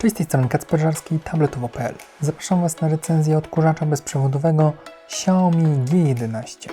Cześć, z tej strony Kacper Żarski, tabletowo.pl. Zapraszam Was na recenzję odkurzacza bezprzewodowego Xiaomi G11.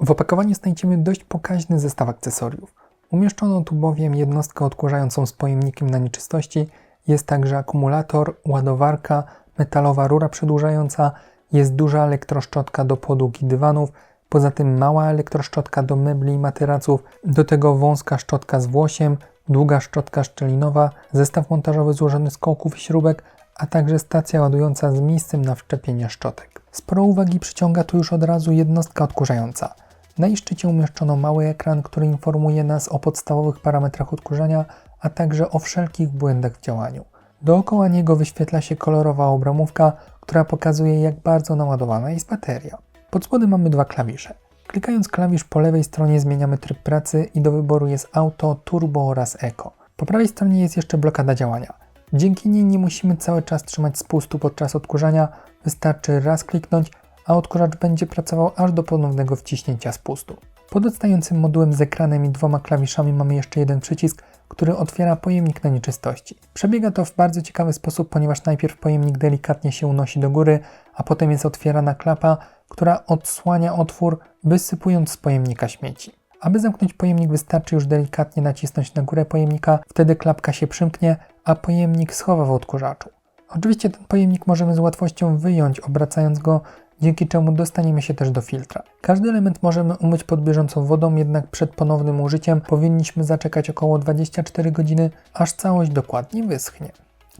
W opakowaniu znajdziemy dość pokaźny zestaw akcesoriów. Umieszczono tu bowiem jednostkę odkurzającą z pojemnikiem na nieczystości, jest także akumulator, ładowarka, metalowa rura przedłużająca, jest duża elektroszczotka do podłóg i dywanów, poza tym mała elektroszczotka do mebli i materaców, do tego wąska szczotka z włosiem, długa szczotka szczelinowa, zestaw montażowy złożony z kołków i śrubek, a także stacja ładująca z miejscem na wszczepienie szczotek. Sporo uwagi przyciąga tu już od razu jednostka odkurzająca. Na jej szczycie umieszczono mały ekran, który informuje nas o podstawowych parametrach odkurzania, a także o wszelkich błędach w działaniu. Dookoła niego wyświetla się kolorowa obramówka, która pokazuje jak bardzo naładowana jest bateria. Pod spodem mamy dwa klawisze. Klikając klawisz po lewej stronie zmieniamy tryb pracy i do wyboru jest Auto, Turbo oraz Eco. Po prawej stronie jest jeszcze blokada działania. Dzięki niej nie musimy cały czas trzymać spustu podczas odkurzania, wystarczy raz kliknąć, a odkurzacz będzie pracował aż do ponownego wciśnięcia spustu. Pod odstającym modułem z ekranem i dwoma klawiszami mamy jeszcze jeden przycisk, który otwiera pojemnik na nieczystości. Przebiega to w bardzo ciekawy sposób, ponieważ najpierw pojemnik delikatnie się unosi do góry, a potem jest otwierana klapa, która odsłania otwór, wysypując z pojemnika śmieci. Aby zamknąć pojemnik wystarczy już delikatnie nacisnąć na górę pojemnika, wtedy klapka się przymknie, a pojemnik schowa w odkurzaczu. Oczywiście ten pojemnik możemy z łatwością wyjąć, obracając go dzięki czemu dostaniemy się też do filtra. Każdy element możemy umyć pod bieżącą wodą, jednak przed ponownym użyciem powinniśmy zaczekać około 24 godziny, aż całość dokładnie wyschnie.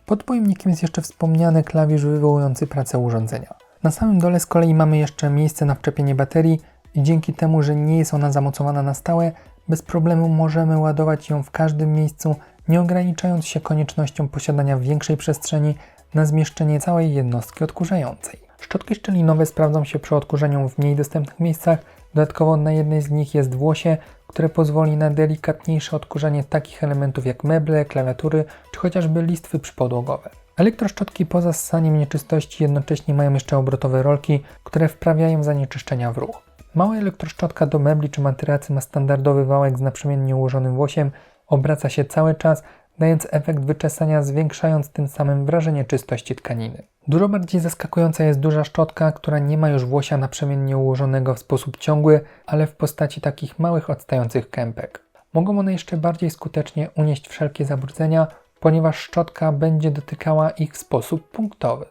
Pod pojemnikiem jest jeszcze wspomniany klawisz wywołujący pracę urządzenia. Na samym dole z kolei mamy jeszcze miejsce na wczepienie baterii i dzięki temu, że nie jest ona zamocowana na stałe, bez problemu możemy ładować ją w każdym miejscu, nie ograniczając się koniecznością posiadania większej przestrzeni na zmieszczenie całej jednostki odkurzającej. Szczotki szczelinowe sprawdzą się przy odkurzeniu w mniej dostępnych miejscach. Dodatkowo na jednej z nich jest włosie, które pozwoli na delikatniejsze odkurzanie takich elementów jak meble, klawiatury czy chociażby listwy przypodłogowe. Elektroszczotki poza ssaniem nieczystości jednocześnie mają jeszcze obrotowe rolki, które wprawiają zanieczyszczenia w ruch. Mała elektroszczotka do mebli czy materacy ma standardowy wałek z naprzemiennie ułożonym włosiem, obraca się cały czas, dając efekt wyczesania, zwiększając tym samym wrażenie czystości tkaniny. Dużo bardziej zaskakująca jest duża szczotka, która nie ma już włosia naprzemiennie ułożonego w sposób ciągły, ale w postaci takich małych odstających kępek. Mogą one jeszcze bardziej skutecznie unieść wszelkie zabrudzenia, ponieważ szczotka będzie dotykała ich w sposób punktowy.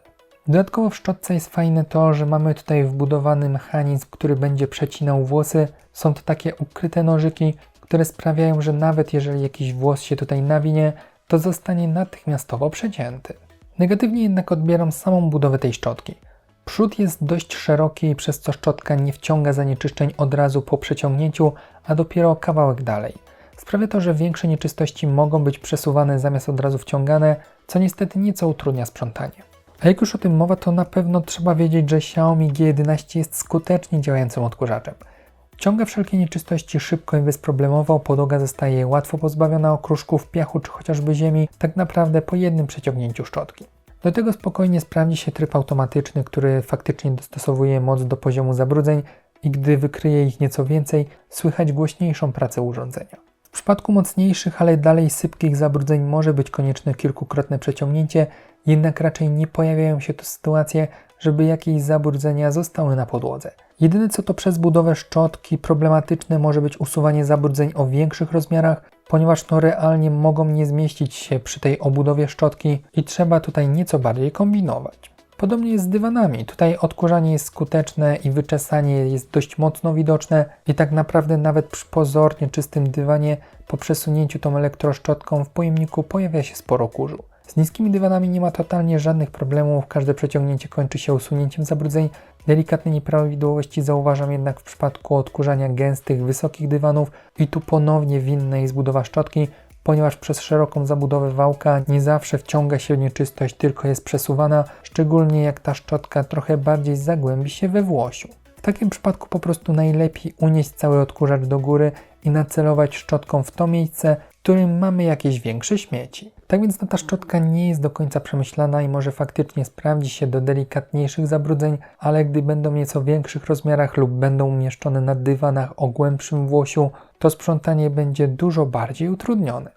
Dodatkowo w szczotce jest fajne to, że mamy tutaj wbudowany mechanizm, który będzie przecinał włosy. Są to takie ukryte nożyki, które sprawiają, że nawet jeżeli jakiś włos się tutaj nawinie, to zostanie natychmiastowo przecięty. Negatywnie jednak odbieram samą budowę tej szczotki. Przód jest dość szeroki, przez co szczotka nie wciąga zanieczyszczeń od razu po przeciągnięciu, a dopiero kawałek dalej. Sprawia to, że większe nieczystości mogą być przesuwane zamiast od razu wciągane, co niestety nieco utrudnia sprzątanie. A jak już o tym mowa, to na pewno trzeba wiedzieć, że Xiaomi G11 jest skutecznie działającym odkurzaczem. Ciąga wszelkie nieczystości szybko i bezproblemowo, podłoga zostaje łatwo pozbawiona okruszków, piachu czy chociażby ziemi, tak naprawdę po jednym przeciągnięciu szczotki. Do tego spokojnie sprawdzi się tryb automatyczny, który faktycznie dostosowuje moc do poziomu zabrudzeń i gdy wykryje ich nieco więcej, słychać głośniejszą pracę urządzenia. W przypadku mocniejszych, ale dalej sypkich zabrudzeń może być konieczne kilkukrotne przeciągnięcie, jednak raczej nie pojawiają się tu sytuacje, żeby jakieś zabrudzenia zostały na podłodze. Jedyne co to przez budowę szczotki problematyczne może być usuwanie zabrudzeń o większych rozmiarach, ponieważ no realnie mogą nie zmieścić się przy tej obudowie szczotki i trzeba tutaj nieco bardziej kombinować. Podobnie jest z dywanami. Tutaj odkurzanie jest skuteczne i wyczesanie jest dość mocno widoczne i tak naprawdę nawet przy pozornie czystym dywanie po przesunięciu tą elektroszczotką w pojemniku pojawia się sporo kurzu. Z niskimi dywanami nie ma totalnie żadnych problemów, każde przeciągnięcie kończy się usunięciem zabrudzeń. Delikatne nieprawidłowości zauważam jednak w przypadku odkurzania gęstych, wysokich dywanów i tu ponownie winna jest budowa szczotki, ponieważ przez szeroką zabudowę wałka nie zawsze wciąga się nieczystość, tylko jest przesuwana, szczególnie jak ta szczotka trochę bardziej zagłębi się we włosiu. W takim przypadku po prostu najlepiej unieść cały odkurzacz do góry i nacelować szczotką w to miejsce, w którym mamy jakieś większe śmieci. Tak więc no, ta szczotka nie jest do końca przemyślana i może faktycznie sprawdzi się do delikatniejszych zabrudzeń, ale gdy będą nieco większych rozmiarach lub będą umieszczone na dywanach o głębszym włosiu, to sprzątanie będzie dużo bardziej utrudnione.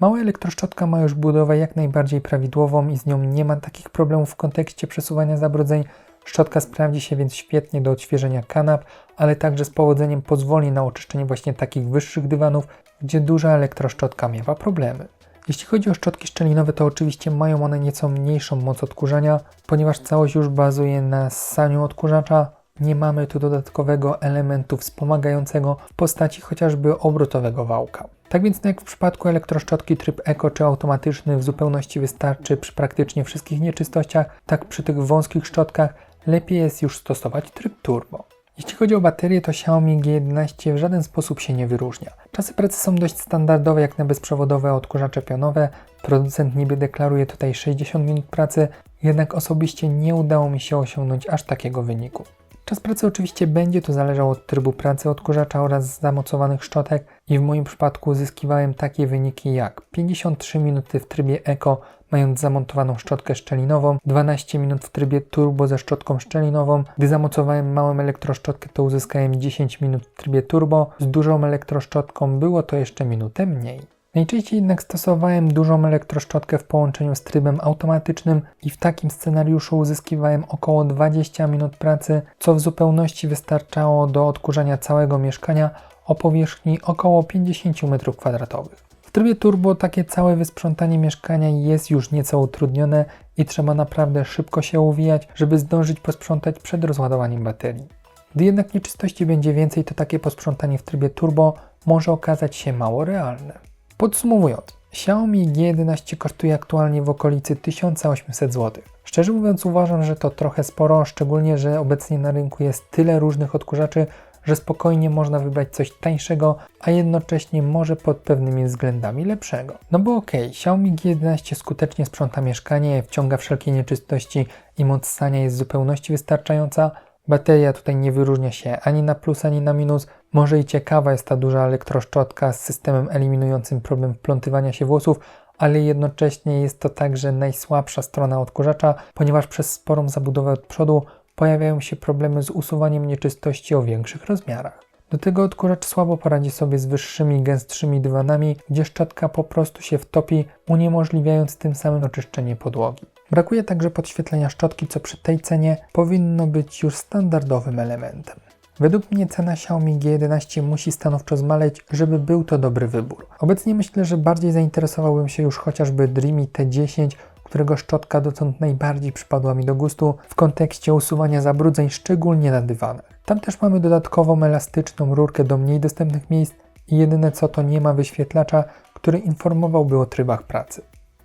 Mała elektroszczotka ma już budowę jak najbardziej prawidłową i z nią nie ma takich problemów w kontekście przesuwania zabrudzeń. Szczotka sprawdzi się więc świetnie do odświeżenia kanap, ale także z powodzeniem pozwoli na oczyszczenie właśnie takich wyższych dywanów, gdzie duża elektroszczotka miewa problemy. Jeśli chodzi o szczotki szczelinowe, to oczywiście mają one nieco mniejszą moc odkurzania, ponieważ całość już bazuje na ssaniu odkurzacza. Nie mamy tu dodatkowego elementu wspomagającego w postaci chociażby obrotowego wałka. Tak więc, no jak w przypadku elektroszczotki tryb Eco czy automatyczny w zupełności wystarczy przy praktycznie wszystkich nieczystościach, tak przy tych wąskich szczotkach lepiej jest już stosować tryb turbo. Jeśli chodzi o baterię, to Xiaomi G11 w żaden sposób się nie wyróżnia. Czasy pracy są dość standardowe jak na bezprzewodowe odkurzacze pionowe. Producent niby deklaruje tutaj 60 minut pracy, jednak osobiście nie udało mi się osiągnąć aż takiego wyniku. Czas pracy oczywiście będzie to zależał od trybu pracy odkurzacza oraz zamocowanych szczotek i w moim przypadku uzyskiwałem takie wyniki jak 53 minuty w trybie Eco mając zamontowaną szczotkę szczelinową, 12 minut w trybie turbo ze szczotką szczelinową. Gdy zamocowałem małą elektroszczotkę to uzyskałem 10 minut w trybie turbo, z dużą elektroszczotką było to jeszcze minutę mniej. Najczęściej jednak stosowałem dużą elektroszczotkę w połączeniu z trybem automatycznym i w takim scenariuszu uzyskiwałem około 20 minut pracy, co w zupełności wystarczało do odkurzania całego mieszkania o powierzchni około 50 m2. W trybie turbo takie całe wysprzątanie mieszkania jest już nieco utrudnione i trzeba naprawdę szybko się uwijać, żeby zdążyć posprzątać przed rozładowaniem baterii. Gdy jednak nieczystości będzie więcej, to takie posprzątanie w trybie turbo może okazać się mało realne. Podsumowując, Xiaomi G11 kosztuje aktualnie w okolicy 1800 zł. Szczerze mówiąc uważam, że to trochę sporo, szczególnie, że obecnie na rynku jest tyle różnych odkurzaczy, że spokojnie można wybrać coś tańszego, a jednocześnie może pod pewnymi względami lepszego. No bo okej, okay, Xiaomi G11 skutecznie sprząta mieszkanie, wciąga wszelkie nieczystości i moc stania jest w zupełności wystarczająca, Bateria tutaj nie wyróżnia się ani na plus, ani na minus. Może i ciekawa jest ta duża elektroszczotka z systemem eliminującym problem wplątywania się włosów, ale jednocześnie jest to także najsłabsza strona odkurzacza, ponieważ przez sporą zabudowę od przodu pojawiają się problemy z usuwaniem nieczystości o większych rozmiarach. Do tego odkurzacz słabo poradzi sobie z wyższymi, gęstszymi dywanami, gdzie szczotka po prostu się wtopi, uniemożliwiając tym samym oczyszczenie podłogi. Brakuje także podświetlenia szczotki, co przy tej cenie powinno być już standardowym elementem. Według mnie cena Xiaomi G11 musi stanowczo zmaleć, żeby był to dobry wybór. Obecnie myślę, że bardziej zainteresowałbym się już chociażby Dreamy T10, którego szczotka dotąd najbardziej przypadła mi do gustu w kontekście usuwania zabrudzeń, szczególnie na dywanach. Tam też mamy dodatkową elastyczną rurkę do mniej dostępnych miejsc i jedyne co to nie ma wyświetlacza, który informowałby o trybach pracy.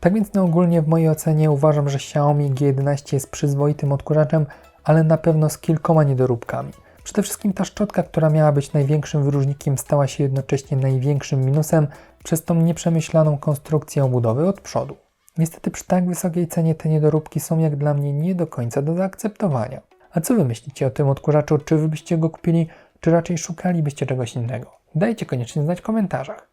Tak więc no ogólnie w mojej ocenie uważam, że Xiaomi G11 jest przyzwoitym odkurzaczem, ale na pewno z kilkoma niedoróbkami. Przede wszystkim ta szczotka, która miała być największym wyróżnikiem, stała się jednocześnie największym minusem przez tą nieprzemyślaną konstrukcję obudowy od przodu. Niestety przy tak wysokiej cenie te niedoróbki są jak dla mnie nie do końca do zaakceptowania. A co wy myślicie o tym odkurzaczu? Czy wy byście go kupili, czy raczej szukalibyście czegoś innego? Dajcie koniecznie znać w komentarzach.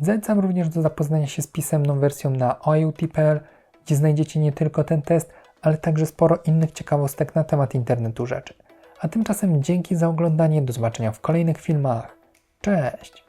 Zachęcam również do zapoznania się z pisemną wersją na OIUT.pl, gdzie znajdziecie nie tylko ten test, ale także sporo innych ciekawostek na temat internetu rzeczy. A tymczasem dzięki za oglądanie, do zobaczenia w kolejnych filmach. Cześć!